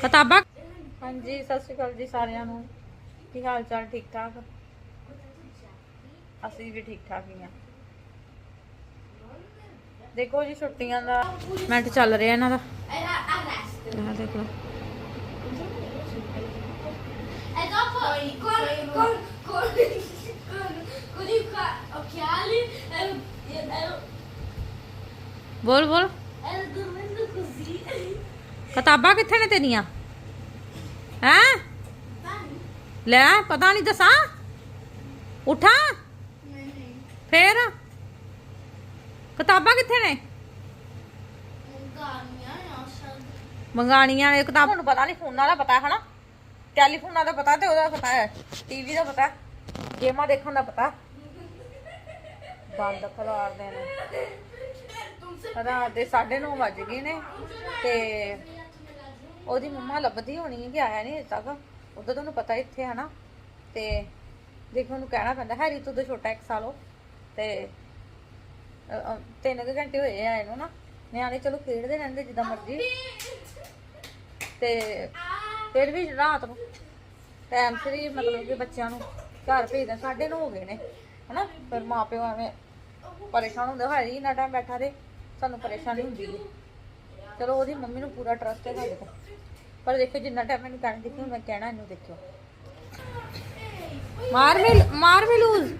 ਕਿਤਾਬਾਂ? ਹਾਂਜੀ ਸਤਿ ਸ਼੍ਰੀ ਅਕਾਲ ਜੀ ਸਾਰਿਆਂ ਨੂੰ। ਕੀ ਹਾਲ ਚਾਲ ਠੀਕ ਠਾਕ ਅਸੀਂ ਵੀ ਠੀਕ ਠਾਕ ਹੀ। ਆ ਦੇਖੋ ਜੀ ਛੁੱਟੀਆਂ ਦਾ ਮਿੰਟ ਚੱਲ ਰਿਹਾ ਇਹਨਾਂ ਦਾ। ਦੇਖ ਲਓ। con, con, con, ਬੋਲ ਬੋਲ। ਕਿਤਾਬਾਂ ਕਿੱਥੇ ਨੇ ਤੇਰੀਆਂ? ਹੈ? ਲੈ ਪਤਾ ਨਹੀਂ ਦੱਸਾਂ? ਉਠਾ। ਫੇਰ? ਕਿਤਾਬਾਂ ਕਿੱਥੇ ਨੇ? Montanha, ਮੰਗਾਣੀਆਂ ਨੇ। ਕਿਤਾਬ ਤੁਹਾਨੂੰ ਪਤਾ ਨਹੀਂ ਫੋਨਾਂ ਦਾ ਪਤਾ ਹੈ ਹਨਾ? ਟੈਲੀਫੋਨਾਂ ਦਾ ਪਤਾ ਤੇ ਉਹਦਾ ਪਤਾ ਹੈ। ਟੀਵੀ ਦਾ ਪਤਾ ਗੇਮਾਂ ਦੇਖਣ ਦਾ ਪਤਾ ਬੰਦ ਖਲਾਰਦੇ ਨੇ। ਰਾਤ ਦੇ 9:30 ਵੱਜ ਗਏ ਨੇ ਤੇ ਉਹਦੀ ਮੰਮਾ ਲੱਭਦੀ ਹੋਣੀ ਹੈ ਕਿ ਆਇਆ ਨਹੀਂ ਹਜੇ ਤੱਕ। ਉਦੋਂ ਤੁਹਾਨੂੰ ਪਤਾ ਇੱਥੇ ਹੈ ਤੇ ਦੇਖੋ ਉਹਨੂੰ ਕਹਿਣਾ ਪੈਂਦਾ ਹੈਰੀ ਤੂੰ ਤਾਂ ਛੋਟਾ ਇੱਕ ਸਾਲ ਹੋ। ਤੇ ਅ, ਅ, ਤਿੰਨ ਕੁ ਘੰਟੇ ਹੋਏ ਆ ਇਹਨੂੰ ਨਾ। ਨਿਆਣੇ ਚਲੋ ਖੇਡਦੇ ਰਹਿੰਦੇ ਜਿੱਦਾਂ ਮਰਜ਼ੀ। ਤੇ ਫਿਰ ਵੀ ਰਾਤ ਨੂੰ ਟਾਈਮ ਸਿਰ ਹੀ ਮਤਲਬ ਕਿ ਬੱਚਿਆਂ ਨੂੰ ਘਰ ਭੇਜਦੇ ਸਾਡੇ ਨੂੰ ਹੋ ਗਏ ਨੇ ਹਨਾ। ਫਿਰ ਮਾਪਿਓ ਐਵੇਂ ਪਰੇਸ਼ਾਨ ਹੁੰਦੇ ਹੋਏ ਹੀ ਨਾ ਟਾਈਮ ਬੈਠਾ ਰਹੇ ਤੁਹਾਨੂੰ ਪਰੇਸ਼ਾਨੀ ਹੁੰਦੀ ਹੈ ਚਲੋ ਉਹਦੀ ਮੰਮੀ ਨੂੰ ਪੂਰਾ ਟਰਸਟ ਹੈ ਤੁਹਾਡੇ ਤੇ ਪਰ ਦੇਖੋ ਜਿੰਨਾ ਟਾਈਮ ਇਹਨੂੰ ਤੰਗ ਕੀਤੀ ਮੈਂ ਕਹਿਣਾ ਇਹਨੂੰ ਦੇਖਿਓ ਮਾਰ ਵੀ ਮਾਰ ਵੀ ਲੂਜ਼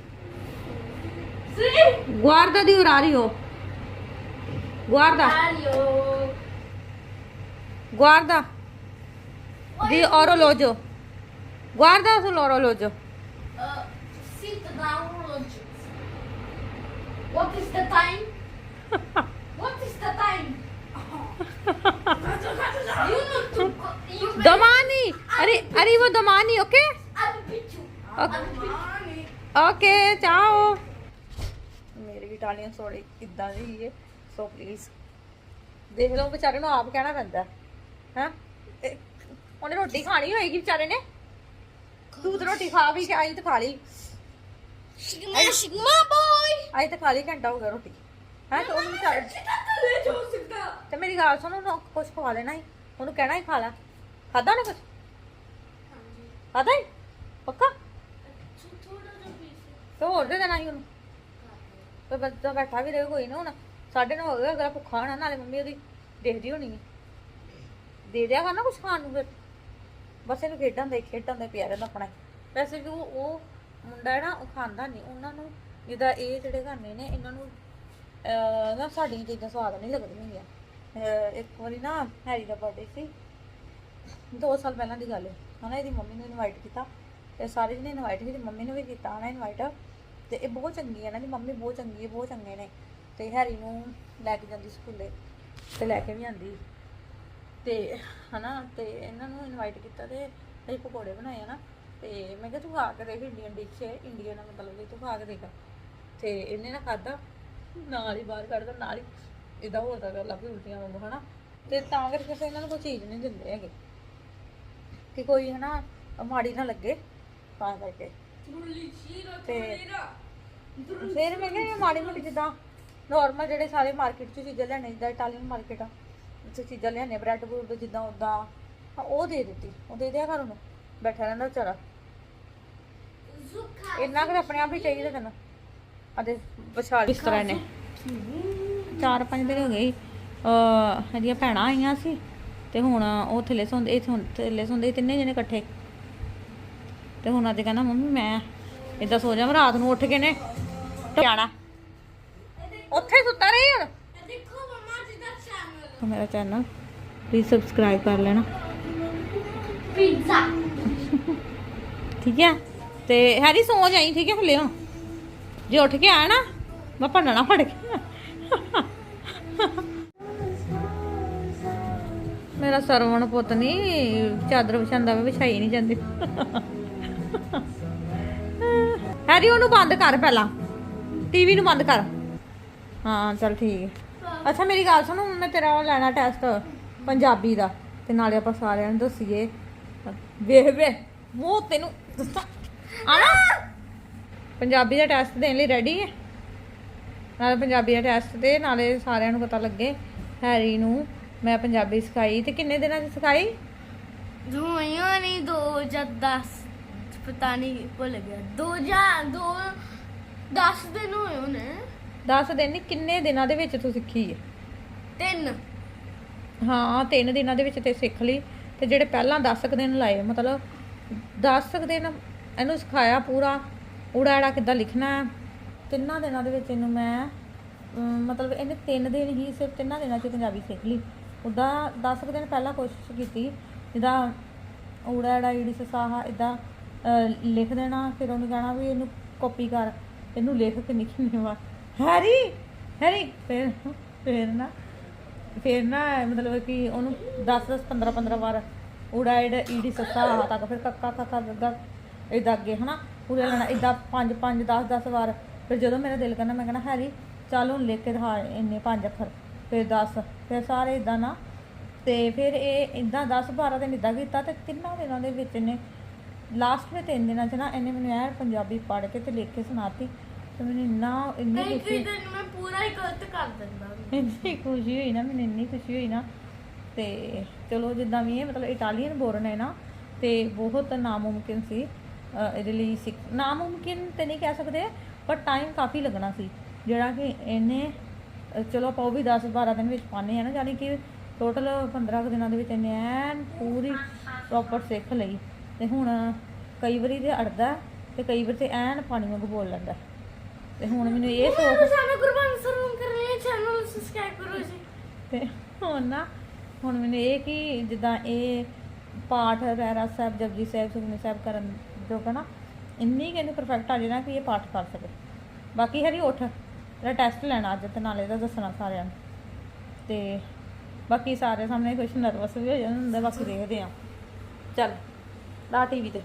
ਗੁਆਰਦਾ ਦੀ ਉਰਾ ਰਹੀ ਹੋ ਗੁਆਰਦਾ ਗੁਆਰਦਾ ਦੀ ਔਰੋਲੋਜੋ ਗੁਆਰਦਾ ਸੁ ਔਰੋਲੋਜੋ Sit down, What is the time? Beat you. Ok. I'll beat you. Okay ਚਾਓ ਮੇਰੀ ਇਟਾਲੀਅਨ ਸੋੜੀ ਕਿੱਦਾਂ ਦੀ ਹੈ ਸੋ ਪਲੀਜ਼ ਦੇਖ ਲਓ ਵਿਚਾਰੇ ਨੂੰ ਆਪ ਕਹਿਣਾ ਪੈਂਦਾ ਹੈ ਉਹਨੇ ਰੋਟੀ ਖਾਣੀ ਹੋਏਗੀ ਵਿਚਾਰੇ ਨੇ ਤੂੰ ਤਾਂ ਰੋਟੀ ਖਾ ਵੀ ਕੇ ਆਈ ਤੇ ਖਾ ਲਈ Sigma, Sigma boy. ਆਈ ਤੇ ਖਾ ਲਈ ਘੰਟਾ ਹੋ ਗਿਆ ਰੋਟੀ ਹੈ ਤੇ ਉਹਨੂੰ ਵਿਚਾਰੇ ਤੇ ਮੇਰੀ ਗੱਲ ਸੁਣੋ ਉਹਨੂੰ ਕੁਝ ਖਵਾ ਦੇਣਾ ਹੀ ਉਹਨੂੰ ਕਹਿਣਾ ਹੀ ਖਾ ਲੈ। ਖਾਦਾ ਨੇ ਕੁਝ ਖਾਦਾ ਹੀ ਪੱਕਾ? ਤੇ ਹੋਰ ਦੇ ਦੇਣਾ ਹੀ ਉਹਨੂੰ। ਤੇ ਬੱਚਾ ਬੈਠਾ ਵੀ ਰਹੇ ਕੋਈ ਨਾ ਹੁਣ। ਸਾਡੇ ਨਾਲ ਹੋ ਗਿਆ ਅਗਲਾ ਭੁੱਖਾ ਹੋਣਾ ਨਾਲੇ ਮੰਮੀ ਉਹਦੀ ਦੇਖਦੀ ਹੋਣੀ ਹੈ ਦੇ ਦਿਆ ਕਰਨਾ ਕੁਝ ਖਾਣ ਨੂੰ ਫਿਰ। ਬਸ ਇਹਨੂੰ ਖੇਡਾਂ ਦੇ ਖੇਡਾਂ ਦੇ ਪਿਆ ਰਹਿੰਦਾ ਆਪਣਾ। ਵੈਸੇ ਵੀ ਉਹ ਉਹ ਮੁੰਡਾ ਹੈ ਨਾ ਉਹ ਖਾਂਦਾ ਨਹੀਂ ਉਹਨਾਂ ਨੂੰ ਜਿੱਦਾਂ ਇਹ ਜਿਹੜੇ ਖਾਂਦੇ ਨੇ ਇਹਨਾਂ ਨੂੰ ਅਹ, ਨਾ ਸਾਡੀਆਂ ਚੀਜ਼ਾਂ ਸਵਾਦ ਨਹੀਂ ਲੱਗਦੀਆਂ ਹੁੰਦੀਆਂ ਅਹ, ਇੱਕ ਵਾਰੀ ਨਾ ਹੈਰੀ ਦਾ ਬਰਥਡੇ ਸੀ। ਦੋ ਸਾਲ ਪਹਿਲਾਂ ਦੀ ਗੱਲ ਹੈ। ਹਨਾ, ਇਹਦੀ ਮੰਮੀ ਨੂੰ ਇਨਵਾਈਟ ਕੀਤਾ। ਤੇ ਸਾਰੇ ਜਿਹਨੇ ਇਨਵਾਈਟ ਕੀਤੀ ਮੰਮੀ ਨੂੰ ਵੀ ਕੀਤਾ ਹਨਾ ਇਨਵਾਈਟ ਤੇ ਇਹ ਬਹੁਤ ਚੰਗੀ ਹੈ ਇਹਨਾਂ ਦੀ ਮੰਮੀ ਬਹੁਤ ਚੰਗੀ ਹੈ, ਬਹੁਤ ਚੰਗੇ ਨੇ। ਤੇ ਹੈਰੀ ਨੂੰ ਲੈ ਕੇ ਜਾਂਦੀ ਸਕੂਲੇ, ਤੇ ਲੈ ਕੇ ਵੀ ਆਂਦੀ। ਤੇ ਹਨਾ, ਤੇ ਇਹਨਾਂ ਨੂੰ ਇਨਵਾਈਟ ਕੀਤਾ ਤੇ ਅਸੀਂ ਪਕੌੜੇ ਬਣਾਏ ਆ ਨਾ ਤੇ ਮੈਂ ਕਿਹਾ ਤੂੰ ਖਾ ਕੇ ਦੇਖ ਇੰਡੀਅਨ ਡਿਸ਼ ਹੈ ਇੰਡੀਅਨ ਮਤਲਬ ਕਿ ਤੂੰ ਖਾ ਕੇ ਦੇਖ। ਤੇ ਇਹਨੇ ਨਾ ਖਾਦਾ ਨਾਲ ਹੀ ਬਾਹਰ ਕੱਢਦਾ ਨਾਲ ਹੀ ਇਦਾਂ ਹੋਦਾ ਕਰ ਲੱਗ ਉਲਟੀਆਂ ਵਾਂਗੂ ਹਨਾ? ਤੇ ਤਾਂ ਕਰਕੇ ਫਿਰ ਇਹਨਾਂ ਨੂੰ ਕੋਈ ਚੀਜ਼ ਨਹੀਂ ਦਿੰਦੇ ਹੈਗੇ। ਕਿ ਕੋਈ ਹਨਾ ਮਾੜੀ ਨਾ ਲੱਗੇ ਤਾਂ ਕਰਕੇ। ਤੇ ਫਿਰ ਮੈਂ ਕਿਹਾ ਇਹ ਮਾੜੀ ਮੋਟੀ ਜਿੱਦਾਂ ਨਾਰਮਲ ਜਿਹੜੇ ਸਾਰੇ ਮਾਰਕੀਟ 'ਚ ਚੀਜ਼ਾਂ ਲੈਣੇ ਜਿੱਦਾਂ ਇਟਾਲੀਅਨ ਮਾਰਕੀਟ ਆ ਉੱਥੇ ਚੀਜ਼ਾਂ ਲਿਆਣੇ ਬ੍ਰੈਡ ਬਰੂਡ ਜਿੱਦਾਂ ਉਦਾਂ ਉਹ ਦੇ ਦਿੱਤੀ ਉਹ ਦੇ ਦਿਆ ਕਰ ਉਹਨੂੰ ਬੈਠਾ ਰਹਿੰਦਾ ਵਿਚਾਰਾ. ਇੰਨਾ ਕੁ ਆਪਣੇ ਆਪ ਹੀ ਚਾਹੀਦਾ ਤੈਨੂੰ। ਅਦੇ ਵਿਛਾਲ ਇਸ ਤਰ੍ਹਾਂ ਨੇ ਚਾਰ ਪੰਜ ਦਿਨ ਹੋ ਗਏ। ਅ ਇਹਦੀਆਂ ਭੈਣਾਂ ਆਈਆਂ ਸੀ ਤੇ ਹੁਣ ਉਹ ਥੱਲੇ ਸੌਂਦੇ ਇਹ ਹੁਣ ਥੱਲੇ ਸੌਂਦੇ ਤਿੰਨੇ ਜਣੇ ਇਕੱਠੇ। ਤੇ ਹੁਣ ਅੱਜ ਕਹਿੰਦਾ ਮੰਮੀ ਮੈਂ ਇਦਾਂ ਸੋ ਜਾਵਾਂ ਰਾਤ ਨੂੰ ਉੱਠ ਕੇ ਨੇ ਜਾਣਾ। ਉੱਥੇ ਸੁੱਤਾ ਰਹੀ ਹੁਣ? ti da channel. ਤਾਂ ਮੇਰਾ ਚੈਨਲ ਪਲੀਜ਼ ਸਬਸਕ੍ਰਾਈਬ ਕਰ ਲੈਣਾ। Pizza. ਠੀਕ ਹੈ? ਤੇ ਹੈਰੀ ਸੌ ਜਾਈ ਠੀਕ ਹੈ ਹਲੇ ਜੇ ਉੱਠ ਕੇ ਆਇਆ ਨਾ, ਮੈਂ ਭੰਨਣਾ ਫੜ ਕੇ। ਮੇਰਾ ਸਰਵਣ ਪੁੱਤ ਨਹੀਂ ਚਾਦਰ ਵਿਛਾਉਂਦਾ ਵਿਛਾਈ ਨਹੀਂ ਜਾਂਦੀ। ਹੈਰੀ, ਉਹਨੂੰ ਬੰਦ ਕਰ ਪਹਿਲਾਂ। ਟੀਵੀ ਨੂੰ ਬੰਦ ਕਰ। ਹਾਂ, ਚਲ ਠੀਕ ਹੈ। ਅੱਛਾ, ਮੇਰੀ ਗੱਲ ਸੁਣ ਮੈਂ ਤੇਰਾ ਲੈਣਾ ਟੈਸਟ ਪੰਜਾਬੀ ਦਾ, ਤੇ ਨਾਲੇ ਆਪਾਂ ਸਾਰਿਆਂ ਨੂੰ ਦੱਸੀਏ। ਵੇਖ ਵੇ ਮੂੰਹ ਤੈਨੂੰ ਦੱਸਾਂ। ਆਣਾ ਪੰਜਾਬੀ ਦਾ ਟੈਸਟ ਦੇਣ ਲਈ ਰੈਡੀ ਹੈ। ਨਾਲੇ ਪੰਜਾਬੀ ਦਾ ਟੈਸਟ ਤੇ ਨਾਲੇ ਸਾਰਿਆਂ ਨੂੰ ਪਤਾ ਲੱਗੇ ਹੈਰੀ ਨੂੰ ਮੈਂ ਪੰਜਾਬੀ ਸਿਖਾਈ ਤੇ ਕਿੰਨੇ ਦਿਨਾਂ ਚ ਸਿਖਾਈ? ਦੋ ਹੋਈਆਂ ਨਹੀਂ ਦੋ ਜਾਂ 10 ਪਤਾ ਨਹੀਂ ਭੁੱਲ ਗਿਆ। ਦੋ ਜਾਂ ਦੋ 10 ਦਿਨ ਹੋਏ ਉਹਨੇ 10 ਦਿਨ ਨਹੀਂ ਕਿੰਨੇ ਦਿਨਾਂ ਦੇ ਵਿੱਚ ਤੂੰ ਸਿੱਖੀ ਹੈ? ਤਿੰਨ। ਹਾਂ ਤਿੰਨ ਦਿਨਾਂ ਦੇ ਵਿੱਚ ਤੇ ਸਿੱਖ ਲਈ। ਤੇ ਜਿਹੜੇ ਪਹਿਲਾਂ 10 ਕੁ ਦਿਨ ਲਾਏ ਮਤਲਬ 10 ਕੁ ਦਿਨ ਇਹਨੂੰ ਸਿਖਾਇਆ ਪੂਰਾ। ਊੜਾ ਐੜਾ ਕਿੱਦਾਂ ਲਿਖਣਾ ਤਿੰਨਾਂ ਦਿਨਾਂ ਦੇ ਵਿੱਚ ਇਹਨੂੰ ਮੈਂ ਮਤਲਬ ਇਹਨੇ ਤਿੰਨ ਦਿਨ ਹੀ ਸਿਰਫ ਤਿੰਨਾਂ ਦਿਨਾਂ 'ਚ ਪੰਜਾਬੀ ਸਿੱਖ ਲਈ। ਉੱਦਾਂ 10 ਕੁ ਦਿਨ ਪਹਿਲਾਂ ਕੋਸ਼ਿਸ਼ ਕੀਤੀ, ਜਿੱਦਾਂ ਊੜਾ ਐੜਾ ਈੜੀ ਸਸਾਹਾ ਇਦਾਂ ਲਿਖ ਦੇਣਾ, ਫਿਰ ਉਹਨੂੰ ਕਹਿਣਾ ਵੀ ਇਹਨੂੰ ਕਾਪੀ ਕਰ। ਇਹਨੂੰ ਲਿਖ ਕੇ ਨਿਕਲਣੇ ਵਾ ਹੈਰੀ! ਹੈਰੀ! ਫਿਰ ਫਿਰ ਨਾ ਫਿਰ ਨਾ ਮਤਲਬ ਕਿ ਉਹਨੂੰ 10 10 15 15 ਵਾਰ ਊੜਾ ਈੜ ਈੜੀ ਸੱਸਾ ਆ ਤੱਕ ਫਿਰ ਕੱਕਾ ਕੱਕਾ ਗੱਗਾ ਇਦਾਂ ਅੱਗੇ, ਹਨਾ? ਪੂਰੇ ਲੈਣਾ ਇਦਾਂ 5 5 10 10 ਵਾਰ। ਫਿਰ ਜਦੋਂ ਮੇਰਾ ਦਿਲ ਕਰਨਾ ਮੈਂ ਕਹਿਣਾ ਹੈਰੀ ਚੱਲ ਹੁਣ ਲਿਖ ਕੇ ਦਿਖਾ ਇੰਨੇ ਪੰਜ ਅੱਖਰ ਫਿਰ 10 ਫਿਰ ਸਾਰੇ ਇਦਾਂ ਨਾ। ਤੇ ਫਿਰ ਇਹ ਇਦਾਂ 10 12 ਦਿਨ ਇਦਾਂ ਕੀਤਾ ਤੇ ਤਿੰਨਾਂ ਦਿਨਾਂ ਦੇ ਵਿੱਚ ਇਹਨੇ ਲਾਸਟ ਵਿੱਚ ਤਿੰਨ ਦਿਨਾਂ ਚ ਨਾ ਇਹਨੇ ਮੈਨੂੰ ਐ ਪੰਜਾਬੀ ਪੜ੍ਹ ਕੇ ਤੇ ਲਿਖ ਕੇ ਸੁਣਾਤੀ ਤੇ ਮੈਨੂੰ ਇੰਨਾ ਇੰਨੀ ਖੁਸ਼ੀ ਦਿਨ ਮੈਂ ਪੂਰਾ ਹੀ ਗਲਤ ਕਰ ਦਿੰਦਾ। ਇੰਨੀ ਖੁਸ਼ੀ ਹੋਈ ਨਾ ਮੈਨੂੰ ਇੰਨੀ ਖੁਸ਼ੀ ਹੋਈ ਨਾ। ਤੇ ਚਲੋ ਜਿੱਦਾਂ ਵੀ ਇਹ ਮਤਲਬ ਇਟਾਲੀਅਨ ਬੋਰਨ ਹੈ ਨਾ ਤੇ ਬਹੁਤ ਨਾਮੁਮਕਿਨ ਸੀ। ਇਹਦੇ ਲਈ ਸਿੱਖ ਨਾਮੁਮਕਿਨ ਤੇ ਨਹੀਂ ਕਹਿ ਸਕਦੇ ਪਰ ਟਾਈਮ ਕਾਫੀ ਲੱਗਣਾ ਸੀ। ਜਿਹੜਾ ਕਿ ਇਹਨੇ ਚਲੋ ਆਪਾਂ ਉਹ ਵੀ 10 12 ਦਿਨ ਵਿੱਚ ਪਾਣੇ ਆ ਨਾ ਯਾਨੀ ਕਿ ਟੋਟਲ 15 ਕੁ ਦਿਨਾਂ ਦੇ ਵਿੱਚ ਇਹਨੇ ਐਨ ਪੂਰੀ ਪ੍ਰੋਪਰ ਸਿੱਖ ਲਈ। ਤੇ ਹੁਣ ਕਈ ਵਾਰੀ ਤੇ ਅੜਦਾ ਤੇ ਕਈ ਵਾਰ ਤੇ ਐਨ ਪਾਣੀ ਵਾਂਗ ਬੋਲ ਲੈਂਦਾ। ਤੇ ਹੁਣ ਮੈਨੂੰ ਇਹ ਸੋਚ ਸਾਨੂੰ ਗੁਰਬਾਣੀ ਸਰਵਨ ਕਰ ਰਹੇ ਚੈਨਲ ਸਬਸਕ੍ਰਾਈਬ ਕਰੋ ਜੀ। ਤੇ ਹੁਣ ਨਾ ਹੁਣ ਮੈਨੂੰ ਇਹ ਕਿ ਜਿੱਦਾਂ ਇਹ ਪਾਠ ਰਹਿਰਾ ਸਾਹਿਬ ਜਪਜੀ ਸਾਹਿਬ ਸੁਖਮਨੀ ਸਾਹਿਬ ਕਰਨ ਜੋਗਾ ਨਾ ਇੰਨੀ ਕਹਿੰਦੇ ਪਰਫੈਕਟ ਆ ਜਾਣਾ ਕਿ ਇਹ ਪਾਠ ਕਰ ਸਕੇ। ਬਾਕੀ ਹਰੀ ਉੱਠ, ਤੇਰਾ ਟੈਸਟ ਲੈਣਾ ਅੱਜ ਤੇ ਨਾਲੇ ਇਹਦਾ ਦੱਸਣਾ ਸਾਰਿਆਂ ਨੂੰ। ਤੇ ਬਾਕੀ ਸਾਰੇ ਸਾਹਮਣੇ ਕੁਝ ਨਰਵਸ ਵੀ ਹੋ ਜਾਂਦੇ ਹੁੰਦਾ ਬਾਕੀ ਦੇਖਦੇ ਆ ਚੱਲ, ਲਾ ਟੀਵੀ ਤੇ।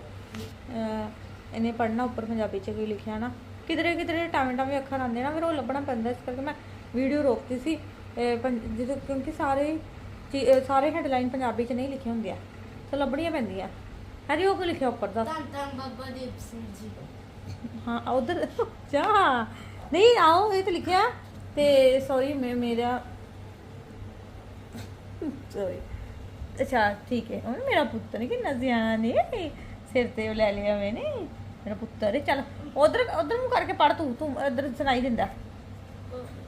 ਇਹਨੇ ਪੜਨਾ ਉੱਪਰ ਪੰਜਾਬੀ ਚ ਕੀ ਲਿਖਿਆ ਨਾ। ਕਿਧਰੇ ਕਿਧਰੇ ਟਾਵੇਂ ਟਾਵੇਂ ਅੱਖਰ ਆਉਂਦੇ ਨਾ, ਫਿਰ ਉਹ ਲੱਭਣਾ ਪੈਂਦਾ, ਇਸ ਕਰਕੇ ਮੈਂ ਵੀਡੀਓ ਰੋਕਤੀ ਸੀ। ਇਹ ਪੰ- ਜਦੋਂ, ਕਿਉਂਕਿ ਸਾਰੇ ਚੀ- ਸਾਰੇ ਹੈਡਲਾਈਨ ਪੰਜਾਬੀ ਚ ਨਹੀਂ ਲਿਖੇ ਹੁੰਦੇ ਆ। ਤਾਂ ਲੱਭਣੀਆਂ ਪੈਂਦੀਆਂ। ਹਰੀ ਉਹ ਕੀ ਲਿਖਿਆ ਉੱਪਰ ਦਾ? ਧੰਨ ਧੰਨ ਬਾਬਾ ਦੀਪ ਸਿੰਘ ਜੀ। ਹਾਂ ਉਧਰ ਜਾ ਨਹੀਂ ਆਓ ਇਹ ਤੇ ਲਿਖਿਆ। ਤੇ ਸੌਰੀ ਮੈਂ ਮੇਰਾ ਸੌਰੀ ਅੱਛਾ ਠੀਕ ਹੈ। ਉਹ ਮੇਰਾ ਪੁੱਤਰ ਕਿੰਨਾ ਸਿਆਣਾ ਨੇ। ਸਿਰ ਤੇ ਉਹ ਲੈ ਲਿਆ ਮੈਨੇ। ਮੇਰਾ ਪੁੱਤਰ ਹੈ। ਚੱਲ ਉਧਰ ਉਧਰ ਨੂੰ ਕਰਕੇ ਪੜ ਤੂੰ ਤੂੰ ਇਧਰ ਸੁਣਾਈ ਦਿੰਦਾ।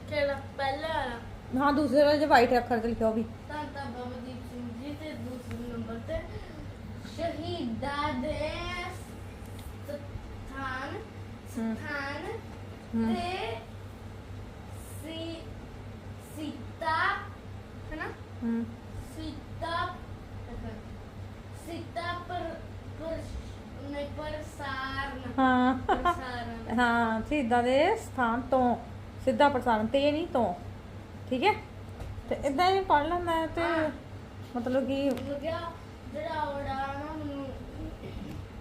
ਕਿਹੜਾ ਪਹਿਲਾ ਵਾਲਾ? ਹਾਂ ਦੂਸਰੇ ਵਾਲੇ ਜੇ ਵਾਈਟ ਅੱਖਰ ਤੇ ਲਿਖਿਆ ਉਹ ਵੀ ਧੰਨ ਧੰਨ ਬਾਬਾ ਦੀਪ ਸਿੰਘ ਜੀ ਤੇ ਦੂਸਰੇ ਨੰਬਰ ਤੇ ਸ਼ਹੀਦਾਂ ਦੇ ਸਥਾਨ ਹਮ। ਸਥਾਨ ਹਮ। ਤੇ ਸੀ ਸੀਤਾ ਹੈ ਨਾ ਹੂੰ। ਸੀਤਾ ਸੀਤਾ ਪਰ ਪਰ ਨਹੀਂ ਪ੍ਰਸਾਰਨ। ਹਾਂ। ਪ੍ਰਸਾਰਨ। ਹਾਂ ਸਿੱਧਾ ਦੇ ਸਥਾਨ ਤੋਂ ਸਿੱਧਾ ਪ੍ਰਸਾਰਣ ਤੇ ਨਹੀਂ ਤੋਂ ਠੀਕ ਹੈ? ਤੇ ਇਦਾਂ ਹੀ ਪੜ ਲੈਂਦਾ ਹੈ ਤੇ ਮਤਲਬ ਕਿ ਵਧੀਆ ਜਿਹੜਾ ਉਹਦਾ ਨਾ ਮੈਨੂੰ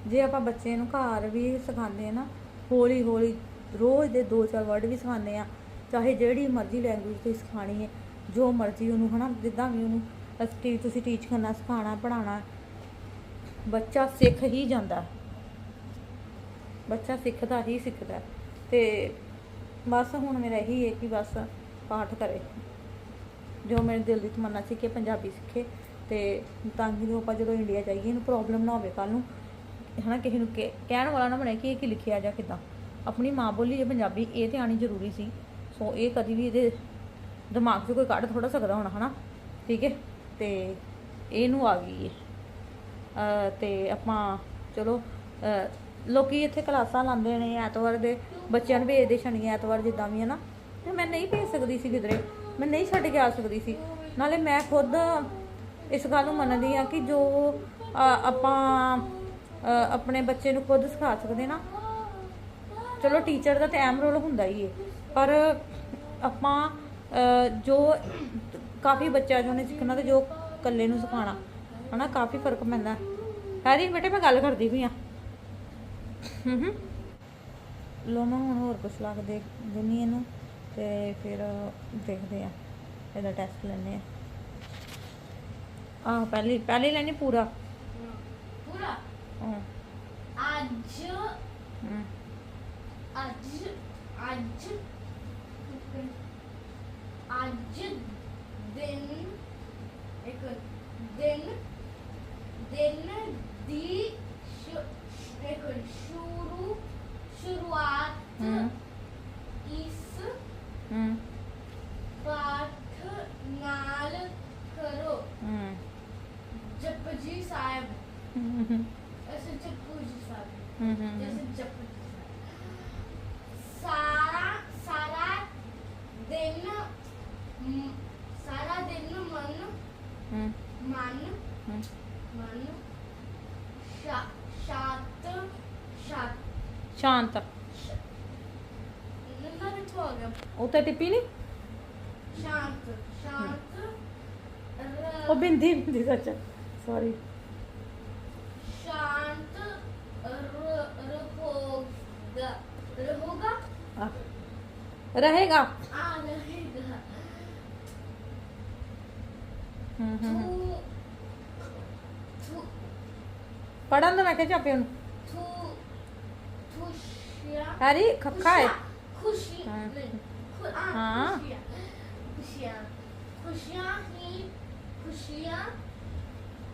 ਜੇ ਆਪਾਂ ਬੱਚੇ ਨੂੰ ਘਰ ਵੀ ਸਿਖਾਉਂਦੇ ਆ ਨਾ, ਹੌਲੀ ਹੌਲੀ ਰੋਜ਼ ਦੇ ਦੋ ਚਾਰ ਵਰਡ ਵੀ ਸਿਖਾਉਂਦੇ ਆ, ਚਾਹੇ ਜਿਹੜੀ ਮਰਜ਼ੀ ਲੈਂਗੁਏਜ ਤੁਸੀਂ ਸਿਖਾਣੀ ਹੈ, ਜੋ ਮਰਜ਼ੀ ਉਹਨੂੰ ਹਨਾ, ਜਿੱਦਾਂ ਵੀ ਉਹਨੂੰ ਅਸੀਂ ਤੁਸੀਂ ਟੀਚ ਕਰਨਾ, ਸਿਖਾਉਣਾ ਪੜਾਉਣਾ ਬੱਚਾ ਸਿੱਖ ਹੀ ਜਾਂਦਾ। ਬੱਚਾ ਸਿੱਖਦਾ ਹੀ ਸਿੱਖਦਾ। ਤੇ ਬਸ ਹੁਣ ਮੇਰਾ ਇਹੀ ਹੈ ਕਿ ਬਸ ਪਾਠ ਕਰੇ। ਜੋ ਮੇਰੇ ਦਿਲ ਦੀ ਤਮੰਨਾ ਸੀ ਕਿ ਪੰਜਾਬੀ ਸਿੱਖੇ। ਤੇ ਤਾਂ ਕਿ ਜੋ ਆਪਾਂ ਜਦੋਂ ਇੰਡੀਆ ਜਾਈਏ, ਇਹਨੂੰ ਪ੍ਰੋਬਲਮ ਨਾ ਹੋਵੇ ਕੱਲ ਨੂੰ, ਹਨਾ ਕਿਸੇ ਨੂੰ ਕਹਿ- ਕਹਿਣ ਵਾਲਾ ਨਾ ਬਣੇ ਕਿ ਇਹ ਕੀ ਲਿਖਿਆ ਜਾਂ ਕਿਦਾਂ। ਆਪਣੀ ਮਾਂ ਬੋਲੀ ਜੇ ਪੰਜਾਬੀ, ਇਹ ਤੇ ਆਣੀ ਜ਼ਰੂਰੀ ਸੀ। ਸੋ ਇਹ ਕਦੀ ਵੀ ਇਹਦੇ ਦਿਮਾਗ 'ਚ ਕੋਈ ਕੱਢ ਥੋੜਾ ਸਕਦਾ ਹੋਣਾ, ਹਨਾ? ਠੀਕ ਹੈ? ਤੇ ਇਹਨੂੰ ਆ ਗਈ ਹੈ ਅਹ ਤੇ ਆਪਾਂ, ਚਲੋ, ਅਹ ਲੋਕੀ ਇੱਥੇ ਕਲਾਸਾਂ ਲਾਉਂਦੇ ਨੇ ਐਤਵਾਰ ਦੇ, ਬੱਚਿਆਂ ਨੂੰ ਭੇਜਦੇ ਸ਼ਨੀ ਐਤਵਾਰ ਜਿੱਦਾਂ ਵੀ ਹੈ ਨਾ ਤੇ ਮੈਂ ਨਹੀਂ ਭੇਜ ਸਕਦੀ ਸੀ ਕਿਧਰੇ। ਮੈਂ ਨਹੀਂ ਛੱਡ ਕੇ ਆ ਸਕਦੀ ਸੀ। ਨਾਲੇ ਮੈਂ ਖੁਦ ਇਸ ਗੱਲ ਨੂੰ ਮੰਨਦੀ ਆ ਕਿ ਜੋ ਆਪਾਂ ਆਪਣੇ ਬੱਚੇ ਨੂੰ ਖੁਦ ਸਿਖਾ ਸਕਦੇ ਨਾ, ਚਲੋ ਟੀਚਰ ਦਾ ਤਾਂ ਅਹਿਮ ਰੋਲ ਹੁੰਦਾ ਹੀ ਹੈ ਪਰ ਆਪਾਂ ਜੋ ਕਾਫੀ ਬੱਚਾ ਜੋ ਨੇ ਸਿੱਖਣਾ ਤੇ ਜੋ ਇਕੱਲੇ ਨੂੰ ਸਿਖਾਉਣਾ, ਹਨਾ, ਕਾਫੀ ਫ਼ਰਕ ਪੈਂਦਾ। ਹੈਰੀ ਬੇਟੇ, ਮੈਂ ਗੱਲ ਕਰਦੀ ਵੀ ਆ ਹੂੰ ਹੂੰ। ਲੋ ਮੈਂ ਹੁਣ ਹੋਰ ਕੁਛ ਲੱਗ ਦੇ ਦਿੰਨੀ ਇਹਨੂੰ, ਤੇ ਫਿਰ ਦੇਖਦੇ ਆ ਇਹਦਾ ਟੈਸਟ ਲੈਣੇ ਆ ਆਹ ਪਹਿਲੀ ਪਹਿਲੀ ਲੈਣੀ ਪੂਰਾ। ਪੂਰਾ? ਹਾਂ। ਅੱਜ? ਹੂੰ। ਅੱਜ ਅੱਜ? ਅੱਜ ਦਿਨ ਇੱਕ ਦਿਨ ਦਿਨ ਦੀ ਸ਼ਾਂਤ। ਨੰਨਾ ਕਿੱਥੋਂ ਆ ਉੱਤੇ ਟਿੱਪੀ ਨਹੀਂ ਸ਼ਾਂਤ ਸ਼ਾਂਤ। ਉਹ ਬਿੰਦੀ ਬਿੰਦੀ ਸੱਚ। ਸੌਰੀ ਸ਼ਾਂਤ ਰਹੇਗਾ ਆ। ਰਹੇਗਾ। ਹੂੰ ਹੂੰ ਪੜਨ ਦਾ ਮੈਂ ਕਿਹਾ ਚਾਪੇ ਉਹਨੂੰ। ਹੈਰੀ ਖੱਖਾ ਹੈ ਖੁਸ਼ੀ ਖੁਸ਼ੀਆਂ ਖੁਸ਼ੀਆਂ ਹੀ ਖੁਸ਼ੀਆਂ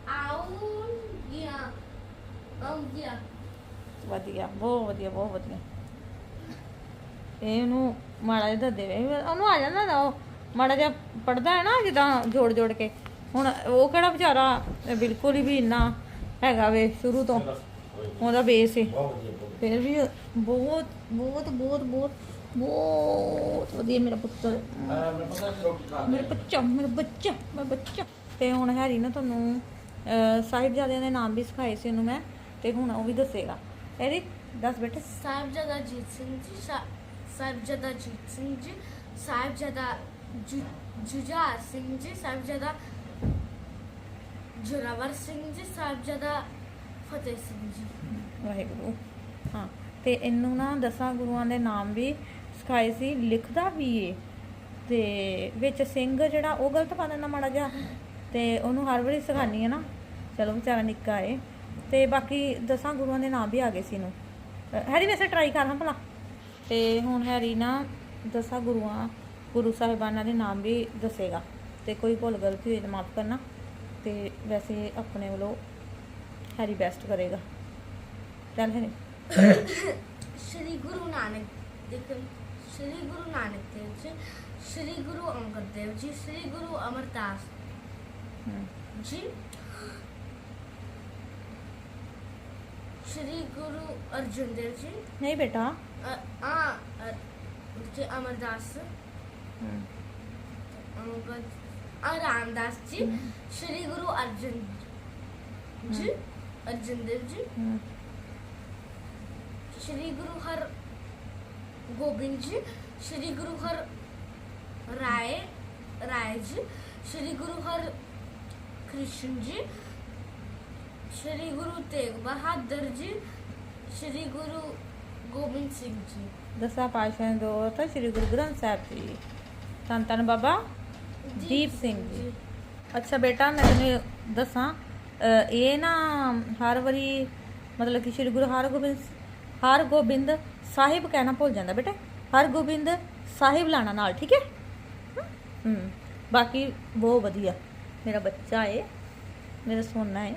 ਆਉਣਗੀਆਂ ਆਉਣਗੀਆਂ ਵਧੀਆ ਬਹੁਤ ਵਧੀਆ ਬਹੁਤ ਵਧੀਆ ਇਹਨੂੰ ਮਾੜਾ ਜਿਹਾ ਦੇਵੇ ਉਹਨੂੰ ਆ ਜਾਣਾ ਨਾ ਉਹ। ਮਾੜਾ ਜਿਹਾ ਪੜਦਾ ਹੈ ਨਾ ਜਿੱਦਾਂ ਜੋੜ ਜੋੜ ਕੇ। ਹੁਣ ਉਹ ਕਿਹੜਾ ਵਿਚਾਰਾ ਬਿਲਕੁਲ ਹੀ ਵੀ ਇੰਨਾ ਹੈਗਾ ਵੇ ਸ਼ੁਰੂ ਤੋਂ। ਉਹਦਾ ਬੇਸ ਹੈ ਫਿਰ ਵੀ ਬਹੁਤ ਬਹੁਤ ਬਹੁਤ ਬਹੁਤ ਬਹੁਤ ਵਧੀਆ ਮੇਰਾ ਪੁੱਤਰ ਮੇਰਾ ਬੱਚਾ ਮੇਰਾ ਬੱਚਾ ਮੇਰਾ ਬੱਚਾ। ਤੇ ਹੁਣ ਹੈਰੀ ਨਾ ਤੁਹਾਨੂੰ ਸਾਹਿਬਜ਼ਾਦਿਆਂ ਦੇ ਨਾਮ ਵੀ ਸਿਖਾਏ ਸੀ ਉਹਨੂੰ ਮੈਂ ਤੇ ਹੁਣ ਉਹ ਵੀ ਦੱਸੇਗਾ। ਹੈਰੀ ਦੱਸ ਬੇਟੇ। ਸਾਹਿਬਜ਼ਾਦਾ ਜੀਤ ਸਿੰਘ ਜੀ ਸਾਹਿਬਜ਼ਾਦਾ ਜੀਤ ਸਿੰਘ ਜੀ ਸਾਹਿਬਜ਼ਾਦਾ ਜੁਝਾਰ ਸਿੰਘ ਜੀ ਸਾਹਿਬਜ਼ਾਦਾ ਜੋਰਾਵਰ ਸਿੰਘ ਜੀ ਸਾਹਿਬਜ਼ਾਦਾ ਫਤਿਹ ਸਿੰਘ ਜੀ। ਵਾਹਿਗੁਰੂ। ਹਾਂ, ਤੇ ਇਹਨੂੰ ਨਾ ਦਸਾਂ ਗੁਰੂਆਂ ਦੇ ਨਾਮ ਵੀ ਸਿਖਾਏ ਸੀ, ਲਿਖਦਾ ਵੀ ਏ। ਤੇ ਵਿੱਚ ਸਿੰਘ ਜਿਹੜਾ, ਉਹ ਗਲਤ ਪਾ ਦਿੰਦਾ ਮਾੜਾ ਜਿਹਾ। ਤੇ ਉਹਨੂੰ ਹਰ ਵਾਰੀ ਸਿਖਾਨੀ ਹੈ ਨਾ। ਚਲੋ ਵਿਚਾਰਾ ਨਿੱਕਾ ਏ। ਤੇ ਬਾਕੀ ਦਸਾਂ ਗੁਰੂਆਂ ਦੇ ਨਾਮ ਵੀ ਆ ਗਏ ਸੀ ਇਹਨੂੰ। ਹੈਰੀ ਵੈਸੇ ਟਰਾਈ ਕਰ ਹਾਂ ਭਲਾ। ਤੇ ਹੁਣ ਹੈਰੀ ਨਾ ਦਸਾਂ ਗੁਰੂਆਂ, ਗੁਰੂ ਸਾਹਿਬਾਨਾਂ ਦੇ ਨਾਮ ਵੀ ਦੱਸੇਗਾ। ਤੇ ਕੋਈ ਭੁੱਲ ਗਲਤੀ ਹੋਈ ਤਾਂ ਮਾਫ ਕਰਨਾ। ਤੇ ਵੈਸੇ ਆਪਣੇ ਵੱਲੋਂ ਹੈਰੀ ਬੈਸਟ ਕਰੇਗਾ। ਚੱਲ ਹੈਰੀ? श्री गुरु नानक देख श्री गुरु नानक देव जी श्री गुरु अंगद देव जी श्री गुरु अमरदास जी श्री गुरु अर्जुन देव जी नहीं बेटा। हाँ जी अमरदास रामदास जी हम्म। श्री गुरु अर्जुन जी हम्म। अर्जुन देव जी हम्म। ਸ੍ਰੀ ਗੁਰੂ ਹਰ ਗੋਬਿੰਦ ਜੀ ਸ੍ਰੀ ਗੁਰੂ ਹਰ ਰਾਏ ਰਾਏ ਜੀ ਸ੍ਰੀ ਗੁਰੂ ਹਰ ਕ੍ਰਿਸ਼ਨ ਜੀ ਸ੍ਰੀ ਗੁਰੂ ਤੇਗ ਬਹਾਦਰ ਜੀ ਸ੍ਰੀ ਗੁਰੂ ਗੋਬਿੰਦ ਸਿੰਘ ਜੀ। ਦਸਾਂ ਪਾਤਸ਼ਾਹ ਦੇ ਦੋਸਤ ਸ੍ਰੀ ਗੁਰੂ ਗ੍ਰੰਥ ਸਾਹਿਬ ਜੀ। ਤਨ ਤਨ ਬਾਬਾ ਦੀਪ ਸਿੰਘ ਜੀ। ਅੱਛਾ ਬੇਟਾ ਮੈਂ ਤੈਨੂੰ ਦੱਸਾਂ ਇਹ ਨਾ ਹਰ ਵਾਰੀ ਮਤਲਬ ਕਿ ਸ੍ਰੀ ਗੁਰੂ ਹਰਗੋਬਿੰਦ ਹਰਗੋਬਿੰਦ ਸਾਹਿਬ ਕਹਿਣਾ ਭੁੱਲ ਜਾਂਦਾ ਬੇਟਾ। ਹਰਗੋਬਿੰਦ ਸਾਹਿਬ ਲਾਣਾ ਨਾਲ ਠੀਕ ਹੈ? ਹੂੰ ਬਾਕੀ ਬਹੁਤ ਵਧੀਆ। ਮੇਰਾ ਬੱਚਾ ਏ ਮੇਰਾ ਸੋਨਾ ਏ।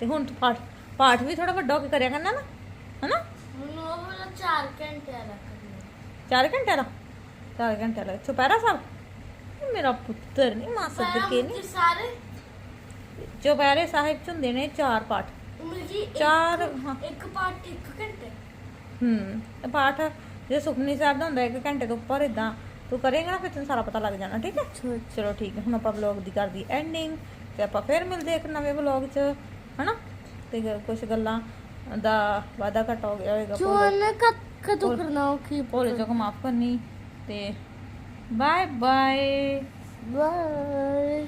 ਤੇ ਹੁਣ ਤੂੰ ਪਾਠ ਪਾਠ ਵੀ ਥੋੜਾ ਵੱਡਾ ਹੋ ਕੇ ਕਰਿਆ ਕਰਨਾ ਨਾ ਹਨਾ? ਮੈਨੂੰ ਉਹ ਵਾਲਾ 4 ਘੰਟੇ ਵਾਲਾ ਕਰਨਾ। 4 ਘੰਟੇ ਦਾ? 4 ਘੰਟੇ ਚੁਪਹਿਰਾ ਸਾਹਿਬ? ਮੇਰਾ ਪੁੱਤਰ ਨਹੀਂ ਮਾਂ ਸਦਕੇ ਨਹੀਂ ਸਾਰੇ? ਚੁਪਹਿਰੇ ਸਾਹਿਬ ਚ ਹੁੰਦੇ ਨੇ ਚਾਰ ਪਾਠ। ਚਾਰ। ਇੱਕ ਪਾਰਟ ਇੱਕ ਘੰਟੇ? ਹੂੰ। ਪਾਠ ਜੇ ਸੁਖਮਨੀ ਸਾਹਿਬ ਦਾ ਹੁੰਦਾ 1 ਘੰਟੇ ਤੋਂ ਉੱਪਰ ਇਦਾਂ ਤੂੰ ਕਰੇਗਾ ਨਾ ਫਿਰ ਤੈਨੂੰ ਸਾਰਾ ਪਤਾ ਲੱਗ ਜਾਣਾ ਠੀਕ ਹੈ? ਚਲੋ ਠੀਕ ਹੈ ਹੁਣ ਆਪਾਂ ਵਲੌਗ ਦੀ ਕਰਦੀ ਐਂਡਿੰਗ ਤੇ ਆਪਾਂ ਫਿਰ ਮਿਲਦੇ ਇੱਕ ਨਵੇਂ ਵਲੌਗ 'ਚ ਹਨਾ? ਤੇ ਕੁਝ ਗੱਲਾਂ ਦਾ ਵਾਦਾ ਘਟ ਹੋ ਗਿਆ ਭੁੱਲ- ਨੇ ਕਦ ਕਰਨਾ ਕੀ ਭੋਲੇ ਚੋਂ ਮਾਫ ਕਰਨੀ ਤੇ ਬਾਏ ਬਾਏ ਬਾਏ